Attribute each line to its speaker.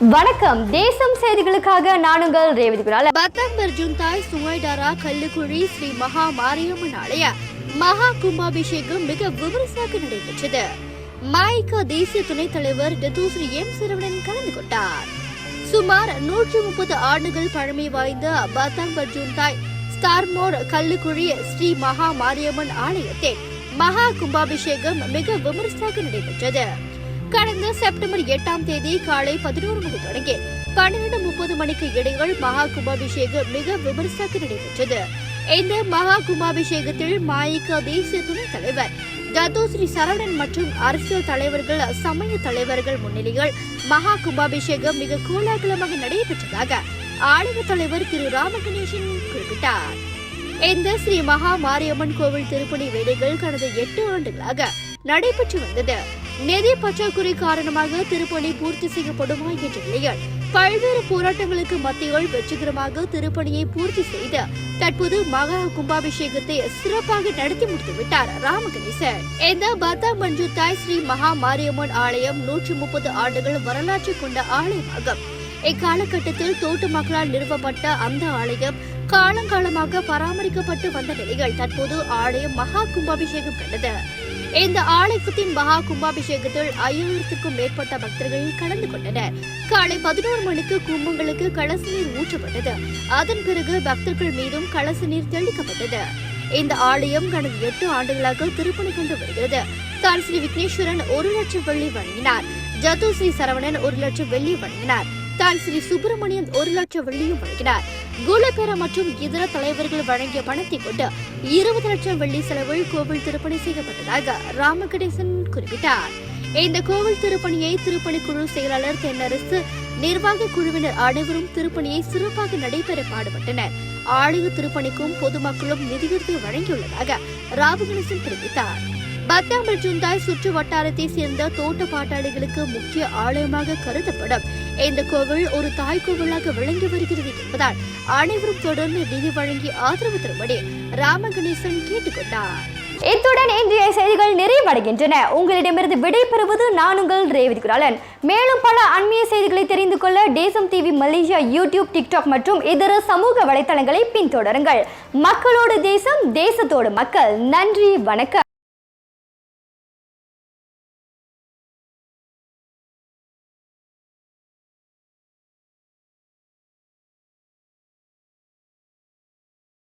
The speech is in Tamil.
Speaker 1: வணக்கம். தேசம் செய்திகளுக்காக நானுங்கள் ரேவதி குரால்
Speaker 2: பத்தாம்பர் ஜுந்தாய் சுவைடாரா கல்லுக்குழி ஸ்ரீ மகா மாரியம்மன் ஆலய மகா கும்பாபிஷேகம் மிக விமரிசையாக நடைபெற்றது. மாய்கா தேசிய துணைத் தலைவர் டத்தூஸ்ரீ எம் சிறுவனன் கலந்து கொண்டார். சுமார் நூற்றி முப்பது ஆண்டுகள் பழமை வாய்ந்த பத்தாம்பர் ஜுந்தாய் ஸ்டார்மோர் கல்லுக்குழி ஸ்ரீ மகா மாரியம்மன் ஆலயத்தில் மகா கும்பாபிஷேகம் மிக விமரிசையாக நடைபெற்றது. கடந்த செப்டம்பர் எட்டாம் தேதி காலை பதினோரு மணி தொடங்கி பன்னிரண்டு முப்பது மணிக்கு இடையில் மகா கும்பாபிஷேகம் மிக விமரிசையாக நடைபெற்றது. இந்த மகா கும்பாபிஷேகத்தில் மாயிக தேசிய துணைத் தலைவர் தத்தோ ஸ்ரீ சரவணன் மற்றும் அரசியல் தலைவர்கள் சமய தலைவர்கள் முன்னிலையில் மகா கும்பாபிஷேகம் மிக கோலாகலமாக நடைபெற்றதாக ஆலய தலைவர் திரு ராமகணேசன் குறிப்பிட்டார். இந்த ஸ்ரீ மகா மாரியம்மன் கோவில் திருப்பணி வேலைகள் கடந்த எட்டு ஆண்டுகளாக நடைபெற்று வந்தது. நிதி பற்றாக்குறை காரணமாக திருப்பணி பூர்த்தி செய்யப்படுமா என்ற நிலையில் பல்வேறு போராட்டங்களுக்கு மத்தியில் வெற்றிகரமாக திருப்பணியை பூர்த்தி செய்து தற்போது மகா கும்பாபிஷேகத்தை சிறப்பாக நடத்தி முடித்துவிட்டார் ராமகணேசன். இந்த பத்தா மஞ்சுத்தாய் ஸ்ரீ மகா மாரியம்மன் ஆலயம் நூற்றி முப்பது ஆண்டுகள் வரலாற்றை கொண்ட ஆலயமாகும். இக்காலகட்டத்தில் தோட்டு மக்களால் நிறுவப்பட்ட அந்த ஆலயம் காலங்காலமாக பராமரிக்கப்பட்டு வந்த நிலையில் தற்போது ஆலயம் மகா கும்பாபிஷேகம் கண்டது இந்த ஆலயத்தின் மகா கும்பாபிஷேகத்தில் ஐயாயிரத்துக்கும் மேற்பட்ட பக்தர்கள் கலந்து கொண்டனர். காலை பதினோரு மணிக்கு கும்பங்களுக்கு கலச நீர் ஊற்றப்பட்டது. அதன் பிறகு பக்தர்கள் மீதும் கலச நீர் தெளிக்கப்பட்டது. இந்த ஆலயம் கடந்த எட்டு ஆண்டுகளாக திருப்பணி கொண்டு வருகிறது. தான் ஸ்ரீ விக்னேஸ்வரன் ஒரு லட்சம் வெள்ளி வழங்கினார். ஜது ஸ்ரீ சரவணன் ஒரு லட்சம் வெள்ளி வழங்கினார். தான் ஸ்ரீ சுப்பிரமணியன் ஒரு லட்சம் வெள்ளியும் வழங்கினார். குலபெற மற்றும் இதர தலைவர்கள் வழங்கிய பணத்தை கொண்டு இருபது லட்சம் வெள்ளி செலவில் கோவில் திருப்பணி செய்யப்பட்டதாக ராமகணேசன் குறிப்பிட்டார். இந்த கோவில் திருப்பணியை திருப்பணி குழு செயலாளர் தென்னரசு நிர்வாக குழுவினர் அனைவரும் திருப்பணியை சிறப்பாக நடைபெற பாடுபட்டனர். ஆலய திருப்பணிக்கும் பொதுமக்களும் நிதியுதவி வழங்கியுள்ளதாக ராமகணேசன் தெரிவித்தார். பத்தாம்பல் ஜுந்தாய் சுற்று வட்டாரத்தை சேர்ந்த தோட்ட பாட்டாளிகளுக்கு முக்கிய ஆலயமாக கருதப்படும். இந்த கோவில் ஒரு தாய் கோவிலாக விளங்கி வருகிறது என்பதால் அனைவரும் தொடர்ந்து நிதி வழங்கி ஆதரவு தரும்படி ராமகணேசன் கேட்டுக்கொண்டார்.
Speaker 1: இத்துடன் இன்றைய செய்திகள் நிறைவடைகின்றன. உங்களிடமிருந்து விடைபெறுவது நான் உங்கள் ரேவதி குராலன். மேலும் பல அண்மைய செய்திகளை தெரிந்து கொள்ள தேசம் டிவி மலேசியா யூடியூப் டிக்டாக் மற்றும் இதர சமூக வலைத்தளங்களை பின்தொடருங்கள். மக்களோடு தேசம் தேசத்தோடு மக்கள். நன்றி வணக்கம்.